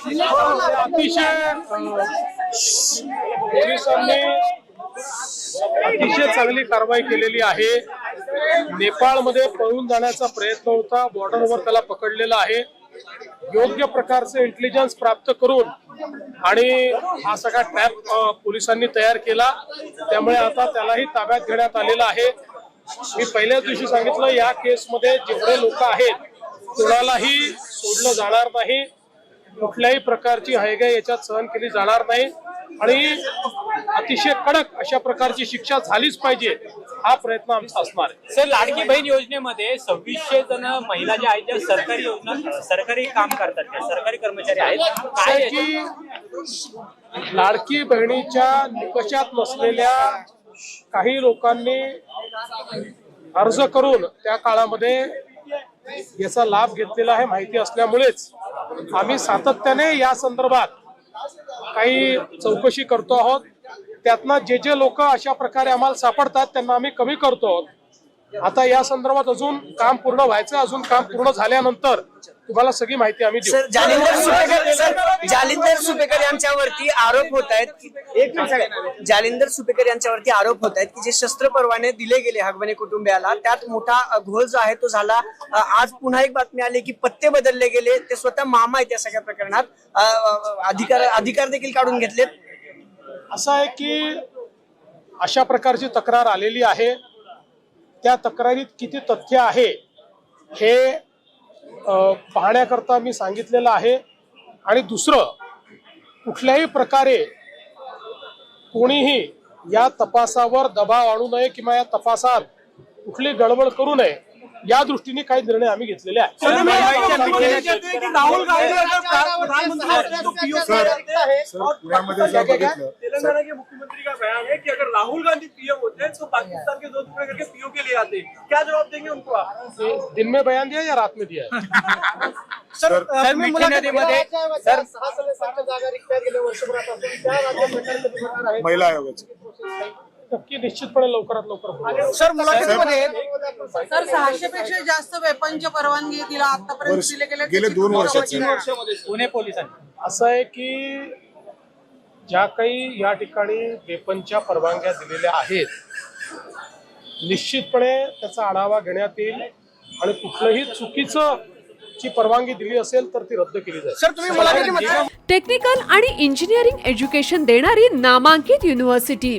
हो, हो, हो, अतिशय. पोलिसांनी अतिशय चांगली कारवाई केलेली आहे. नेपाळमध्ये पळून जाण्याचा प्रयत्न होता. बॉर्डरवर त्याला पकडलेला आहे. योग्य प्रकारचे इंटेलिजन्स प्राप्त करून आणि हा सगळा ट्रॅप पोलिसांनी तयार केला. त्यामुळे आता त्यालाही ताब्यात घेण्यात आलेला आहे. मी पहिल्याच दिवशी सांगितलं या केसमध्ये जेवढे लोक आहेत कोणालाही सोडलं जाणार नाही. कुठल्याही प्रकारची हायगाय याच्यात सहन केली जाणार नाही. आणि अतिशय कडक अशा प्रकारची शिक्षा झालीच पाहिजे हा प्रयत्न आमचा असणार आहे. सर लाडकी बहीण योजनेमध्ये सव्वीसशे जण महिला ज्या आहेत त्या सरकारी योजना सरकारी काम करतात त्या सरकारी कर्मचारी आहेत? काय की लाडकी बहिणीच्या निकषात नसलेल्या काही लोकांनी अर्ज करून त्या काळामध्ये याचा लाभ घेतलेला आहे माहिती असल्यामुळेच. आम्ही सातत्याने या संदर्भात काही चौकशी करतो आहोत. त्यातनं जे जे लोक अशा प्रकारे आम्हाला सापडतात त्यांना आम्ही कमी करतो आहोत. आता या संदर्भात अजून काम पूर्ण व्हायचं अजून काम पूर्ण झाल्यानंतर तुम्हाला सगळी माहिती आम्ही देऊ. सर जालिंदर सुपेकर सर जालिंदर सुपेकर यांच्यावरती आरोप होत आहेत की- एक मिनिट. जालिंदर सुपेकर यांच्यावरती आरोप होत आहेत की जे शस्त्र परवाने दिले गेले हगवणे कुटुंबियाला त्यात मोठा अ, घोळ जो आहे तो झाला. अ, आज पुन्हा एक बातमी आली की पत्ते बदलले गेले. ते स्वतः मामा आहेत या सगळ्या प्रकरणात. अ, अ, अधिकार अधिकार देखील काढून घेतलेत. असं आहे की अशा प्रकारची तक्रार आलेली आहे. त्या तक्रारीत किती तथ्य आहे हे पाहण्याकरता मी सांगितलेलं आहे. आणि दुसरं कुठल्याही प्रकारे कोणीही या तपासावर दबाव आणू नये किंवा या तपासात कुठली गडबड करू नये या दृष्टीने काही निर्णय आम्ही घेतलेले तो तेलंगाना के मुख्यमंत्री का बयान है कि अगर राहुल गांधी पीएम होते हैं तो पाकिस्तान के दो टुकड़े करके पीओ के लिए आते क्या जवाब देंगे उनको आप दिन में बयान दिया या रात में दिया है सर सर महिला आयोगाचे नक्की निश्चितपणे लवकरात लवकर सर मुलाखतीमध्ये सर सहाशे पेक्षा जास्त वेपनच्या परवानगी तिला आतापर्यंत वर्ष- दिले गेले गेले दोन वर्षात, सर. पुणे पोलिसांनी. असं आहे की ज्या काही या ठिकाणी वेपनच्या परवानग्या दिलेल्या आहेत निश्चितपणे त्याचा आढावा घेण्यात येईल आणि कुठलंही चुकीचं ची परवानगी दिली असेल तर ती रद्द केली जाईल. सर तुम्ही मुलाखतीमध्ये टेक्निकल आणि इंजिनिअरिंग एज्युकेशन देणारी नामांकित university.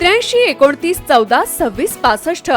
त्र्याऐंशी एकोणतीस चौदा सव्वीस पासष्ट.